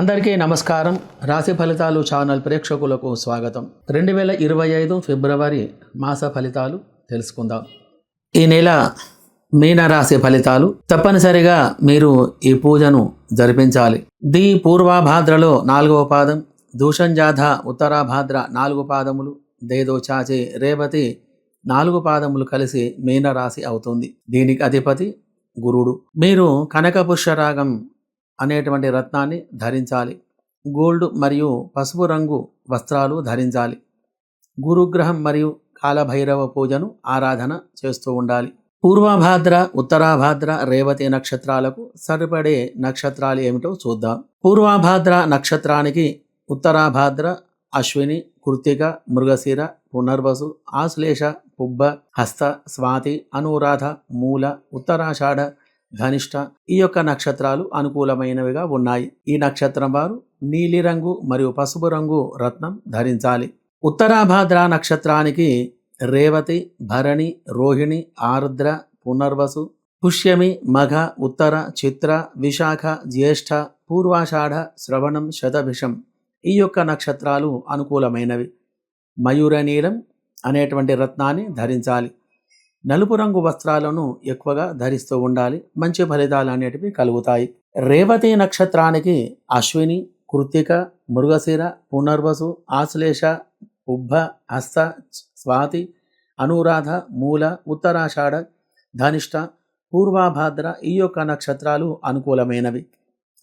అందరికీ నమస్కారం. రాశి ఫలితాలు ఛానల్ ప్రేక్షకులకు స్వాగతం. రెండు వేల ఇరవై ఐదు ఫిబ్రవరి మాస ఫలితాలు తెలుసుకుందాం. ఈ నెల మీన రాశి ఫలితాలు. తప్పనిసరిగా మీరు ఈ పూజను జరిపించాలి. ది పూర్వాభాద్రలో నాలుగవ పాదం దూషంజాధ ఉత్తరాభాద్ర నాలుగు పాదములు దేదో చాచి రేవతి నాలుగు పాదములు కలిసి మీన రాశి అవుతుంది. దీనికి అధిపతి గురుడు. మీరు కనక పుష్యరాగం అనేటువంటి రత్నాన్ని ధరించాలి. గోల్డ్ మరియు పసుపు రంగు వస్త్రాలు ధరించాలి. గురుగ్రహం మరియు కాలభైరవ పూజను ఆరాధన చేస్తూ ఉండాలి. పూర్వభాద్ర ఉత్తరాభాద్ర రేవతి నక్షత్రాలకు సరిపడే నక్షత్రాలు ఏమిటో చూద్దాం. పూర్వభాద్ర నక్షత్రానికి ఉత్తరాభాద్ర అశ్విని కృత్తిక మృగశిర పునర్వసు ఆశ్లేష పుబ్బ హస్త స్వాతి అనురాధ మూల ఉత్తరాషాఢ ధనిష్ట. ఈ యొక్క నక్షత్రాలు అనుకూలమైనవిగా ఉన్నాయి. ఈ నక్షత్రం వారు నీలిరంగు మరియు పసుపు రంగు రత్నం ధరించాలి. ఉత్తరాభాద్ర నక్షత్రానికి రేవతి భరణి రోహిణి ఆర్ద్ర పునర్వసు పుష్యమి మఘ ఉత్తర చిత్ర విశాఖ జ్యేష్ఠ పూర్వాషాఢ శ్రవణం శతభిషం ఈ యొక్క నక్షత్రాలు అనుకూలమైనవి. మయూర నీలం అనేటువంటి రత్నాన్ని ధరించాలి. నలుపు రంగు వస్త్రాలను ఎక్కువగా ధరిస్తూ ఉండాలి. మంచి ఫలితాలు అనేటివి కలుగుతాయి. రేవతి నక్షత్రానికి అశ్విని కృత్తిక మృగశిర పునర్వసు ఆశ్లేష ఉబ్బ హస్త స్వాతి అనురాధ మూల ఉత్తరాషాఢ ధనిష్ట పూర్వాభాద్ర ఈ యొక్క నక్షత్రాలు అనుకూలమైనవి.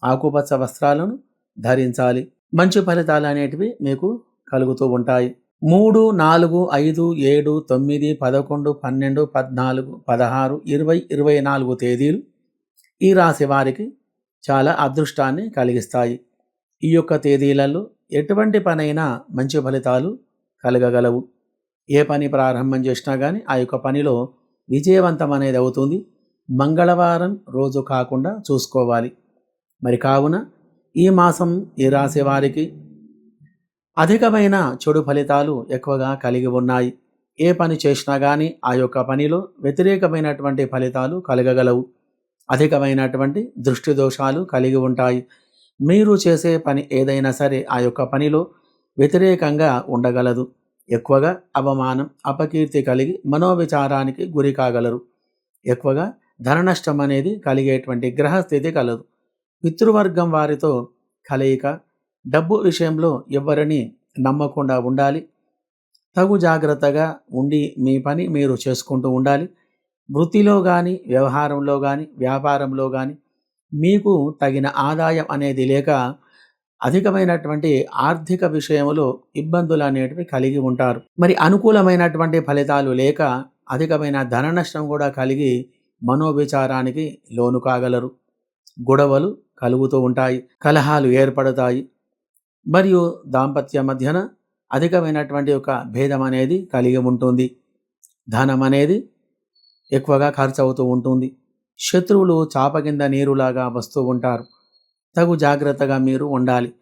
ఆకుపచ్చ వస్త్రాలను ధరించాలి. మంచి ఫలితాలు అనేటివి మీకు కలుగుతూ ఉంటాయి. మూడు నాలుగు ఐదు ఏడు తొమ్మిది పదకొండు పన్నెండు పద్నాలుగు పదహారు ఇరవై ఇరవై నాలుగు తేదీలు ఈ రాశి వారికి చాలా అదృష్టాన్ని కలిగిస్తాయి. ఈ యొక్క తేదీలలో ఎటువంటి పనైనా మంచి ఫలితాలు కలగగలవు. ఏ పని ప్రారంభం చేసినా కానీ ఆ యొక్క పనిలో విజయవంతం అనేది అవుతుంది. మంగళవారం రోజు కాకుండా చూసుకోవాలి. మరి కావున ఈ మాసం ఈ రాశి వారికి అధికమైన చెడు ఫలితాలు ఎక్కువగా కలిగి ఉన్నాయి. ఏ పని చేసినా కానీ ఆ యొక్క పనిలో వ్యతిరేకమైనటువంటి ఫలితాలు కలగగలవు. అధికమైనటువంటి దృష్టి దోషాలు కలిగి ఉంటాయి. మీరు చేసే పని ఏదైనా సరే ఆ యొక్క పనిలో వ్యతిరేకంగా ఉండగలదు. ఎక్కువగా అవమానం అపకీర్తి కలిగి మనోవిచారానికి గురి కాగలరు. ఎక్కువగా ధన నష్టం అనేది కలిగేటువంటి గ్రహస్థితి కలదు. పితృవర్గం వారితో కలయిక డబ్బు విషయంలో ఎవరిని నమ్మకుండా ఉండాలి. తగు జాగ్రత్తగా ఉండి మీ పని మీరు చేసుకుంటూ ఉండాలి. వృత్తిలో కానీ వ్యవహారంలో కానీ వ్యాపారంలో కానీ మీకు తగిన ఆదాయం అనేది లేక అధికమైనటువంటి ఆర్థిక విషయంలో ఇబ్బందులు అనేటివి కలిగి ఉంటారు. మరి అనుకూలమైనటువంటి ఫలితాలు లేక అధికమైన ధన నష్టం కూడా కలిగి మనోవిచారానికి లోను కాగలరు. గొడవలు కలుగుతూ ఉంటాయి. కలహాలు ఏర్పడతాయి. మరియు దాంపత్య మధ్యన అధికమైనటువంటి ఒక భేదం అనేది కలిగి ఉంటుంది. ధనం అనేది ఎక్కువగా ఖర్చు అవుతూ ఉంటుంది. శత్రువులు చాప కింద నీరులాగా వస్తూ ఉంటారు. తగు జాగ్రత్తగా మీరు ఉండాలి.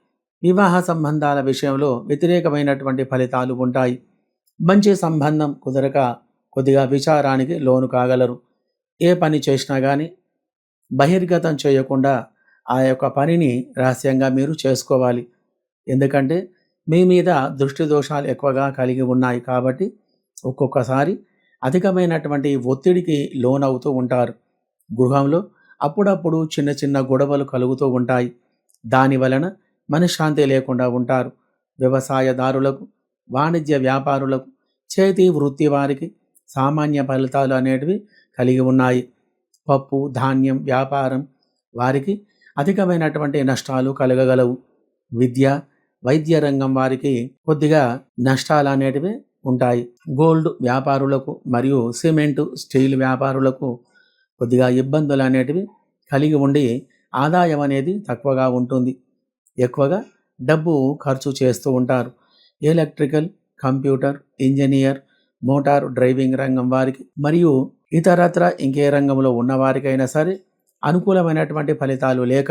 వివాహ సంబంధాల విషయంలో వ్యతిరేకమైనటువంటి ఫలితాలు ఉంటాయి. మంచి సంబంధం కుదరక కొద్దిగా విచారానికి లోను కాగలరు. ఏ పని చేసినా కానీ బహిర్గతం చేయకుండా ఆ యొక్క పనిని రహస్యంగా మీరు చేసుకోవాలి. ఎందుకంటే మీ మీద దృష్టి దోషాలు ఎక్కువగా కలిగి ఉన్నాయి కాబట్టి ఒక్కొక్కసారి అధికమైనటువంటి ఒత్తిడికి లోనవుతూ ఉంటారు. గృహంలో అప్పుడప్పుడు చిన్న చిన్న గొడవలు కలుగుతూ ఉంటాయి. దాని వలన మనశ్శాంతి లేకుండా ఉంటారు. వ్యవసాయదారులకు వాణిజ్య వ్యాపారులకు చేతి వృత్తి వారికి సామాన్య ఫలితాలు అనేటివి కలిగి ఉన్నాయి. పప్పు ధాన్యం వ్యాపారం వారికి అధికమైనటువంటి నష్టాలు కలగగలవు. విద్య వైద్య రంగం వారికి కొద్దిగా నష్టాలు అనేటివి ఉంటాయి. గోల్డ్ వ్యాపారులకు మరియు సిమెంటు స్టీల్ వ్యాపారులకు కొద్దిగా ఇబ్బందులు అనేటివి కలిగి ఉండి ఆదాయం అనేది తక్కువగా ఉంటుంది. ఎక్కువగా డబ్బు ఖర్చు చేస్తూ ఉంటారు. Electrical computer engineer motor driving రంగం వారికి మరియు ఇతరత్ర ఇంకే రంగంలో ఉన్నవారికైనా సరే అనుకూలమైనటువంటి ఫలితాలు లేక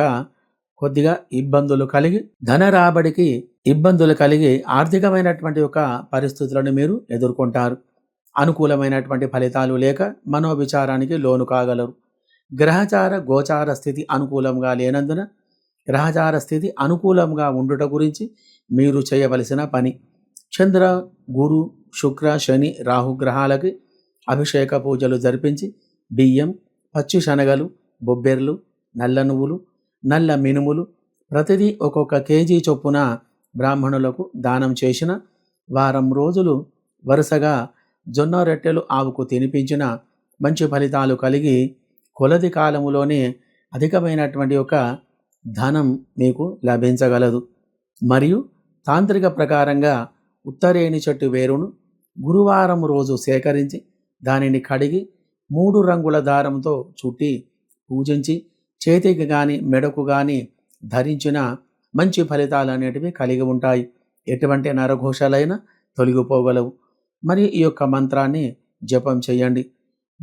కొద్దిగా ఇబ్బందులు కలిగి ధన రాబడికి ఇబ్బందులు కలిగి ఆర్థికమైనటువంటి ఒక పరిస్థితులను మీరు ఎదుర్కొంటారు. అనుకూలమైనటువంటి ఫలితాలు లేక మనోవిచారానికి లోను కాగలరు. గ్రహచార గోచార స్థితి అనుకూలంగా లేనందున గ్రహచార స్థితి అనుకూలంగా ఉండుట గురించి మీరు చేయవలసిన పని. చంద్ర గురు శుక్ర శని రాహు గ్రహాలకి అభిషేక పూజలు జరిపించి బియ్యం పచ్చి శనగలు బొబ్బెర్లు నల్ల నువ్వులు నల్ల మినుములు ప్రతిదీ ఒక్కొక్క కేజీ చొప్పున బ్రాహ్మణులకు దానం చేసిన వారం రోజులు వరుసగా జొన్న రొట్టెలు ఆవుకు తినిపించిన మంచి ఫలితాలు కలిగి కొలది కాలములోనే అధికమైనటువంటి ఒక ధనం మీకు లభించగలదు. మరియు తాంత్రిక ప్రకారంగా ఉత్తరేణి చెట్టు వేరును గురువారం రోజు సేకరించి దానిని కడిగి మూడు రంగుల దారంతో చుట్టి పూజించి చేతికి కానీ మెడకు కానీ ధరించిన మంచి ఫలితాలు అనేటివి కలిగి ఉంటాయి. ఎటువంటి నరఘోషాలైనా తొలగిపోగలవు. మరి ఈ యొక్క మంత్రాన్ని జపం చేయండి.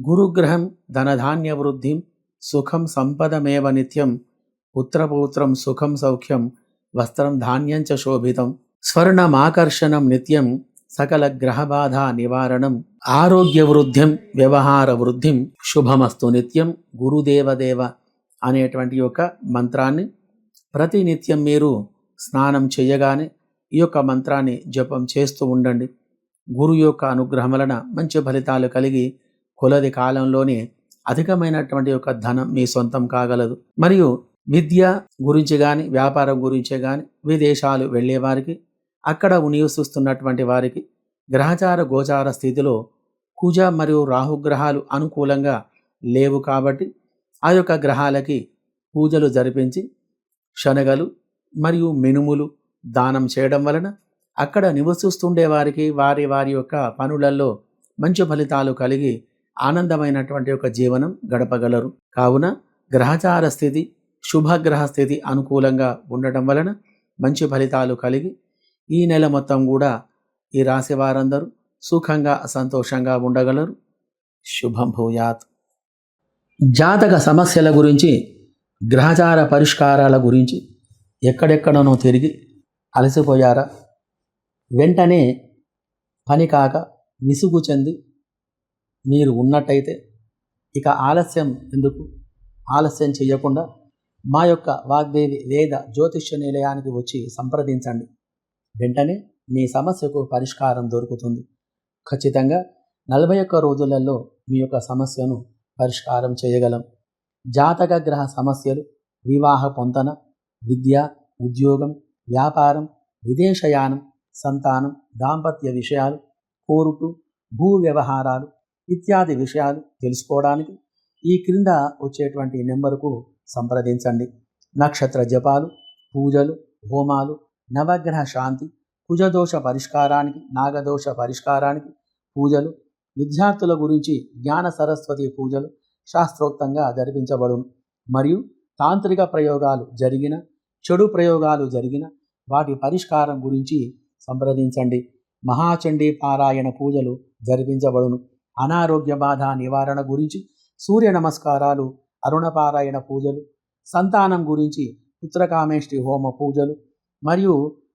గురుగ్రహం ధనధాన్య వృద్ధిం సుఖం సంపదమేవ నిత్యం పుత్రపౌత్రం సుఖం సౌఖ్యం వస్త్రం ధాన్యంచ శోభితం స్వర్ణమాకర్షణం నిత్యం సకల గ్రహబాధ నివారణం ఆరోగ్య వృద్ధిం వ్యవహార వృద్ధిం శుభమస్తు నిత్యం గురుదేవదేవ అనేటువంటి యొక్క మంత్రాన్ని ప్రతినిత్యం మీరు స్నానం చేయగానే ఈ యొక్క మంత్రాన్ని జపం చేస్తూ ఉండండి. గురు యొక్క అనుగ్రహం వలన మంచి ఫలితాలు కలిగి కొలది కాలంలోనే అధికమైనటువంటి యొక్క ధనం మీ సొంతం కాగలదు. మరియు విద్య గురించి కానీ వ్యాపారం గురించి కానీ విదేశాలు వెళ్ళే వారికి అక్కడ నివసిస్తున్నటువంటి వారికి గ్రహచార గోచార స్థితిలో కుజ మరియు రాహుగ్రహాలు అనుకూలంగా లేవు కాబట్టి ఆ యొక్క గ్రహాలకి పూజలు జరిపించి శనగలు మరియు మినుములు దానం చేయడం వలన అక్కడ నివసిస్తుండే వారికి వారి వారి యొక్క పనులలో మంచి ఫలితాలు కలిగి ఆనందమైనటువంటి ఒక జీవనం గడపగలరు. కావున గ్రహచార స్థితి శుభగ్రహ స్థితి అనుకూలంగా ఉండటం వలన మంచి ఫలితాలు కలిగి ఈ నెల మొత్తం కూడా ఈ రాశి వారందరూ సుఖంగా సంతోషంగా ఉండగలరు. శుభం భూయాత్. జాతక సమస్యల గురించి గ్రహచార పరిష్కారాల గురించి ఎక్కడెక్కడనో తిరిగి అలసిపోయారా? వెంటనే పని కాక విసుగు చెంది మీరు ఉన్నట్టయితే ఇక ఆలస్యం ఎందుకు? ఆలస్యం చేయకుండా మా యొక్క వాగ్దేవి వేద జ్యోతిష్య నిలయానికి వచ్చి సంప్రదించండి. వెంటనే మీ సమస్యకు పరిష్కారం దొరుకుతుంది. ఖచ్చితంగా నలభై ఒక్క రోజులలో మీ యొక్క సమస్యను పరిష్కారం చేయగలం. జాతక గ్రహ సమస్యలు వివాహ పొంతన విద్య ఉద్యోగం వ్యాపారం విదేశయానం సంతానం దాంపత్య విషయాలు కోరుటు భూ వ్యవహారాలు ఇత్యాది విషయాలు తెలుసుకోవడానికి ఈ క్రింద వచ్చేటువంటి నెంబరుకు సంప్రదించండి. నక్షత్ర జపాలు పూజలు హోమాలు నవగ్రహ శాంతి కుజదోష పరిష్కారానికి నాగదోష పరిష్కారానికి పూజలు విద్యార్థుల గురించి జ్ఞాన సరస్వతి పూజలు శాస్త్రోక్తంగా జరిపించబడును. మరియు తాంత్రిక ప్రయోగాలు జరిగిన చెడు ప్రయోగాలు జరిగిన వాటి పరిష్కారం గురించి సంప్రదించండి. మహాచండీ పారాయణ పూజలు జరిపించబడును. అనారోగ్య బాధ నివారణ గురించి సూర్య నమస్కారాలు అరుణపారాయణ పూజలు సంతానం గురించి పుత్రకామేష్టి హోమ పూజలు మరియు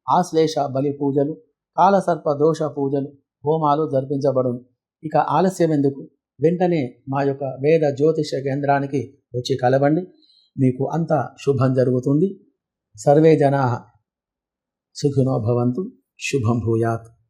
ఆశ్లేష బలి పూజలు కాలసర్ప దోష పూజలు హోమాలు జరిపించబడును. ఇక ఆలస్యం ఎందుకు? వెంటనే మా యొక్క వేద జ్యోతిష కేంద్రానికి వచ్చి కలవండి. మీకు అంతా శుభం జరుగుతుంది. సర్వే జనా సుఖినో భవంతు. శుభం భూయాత్.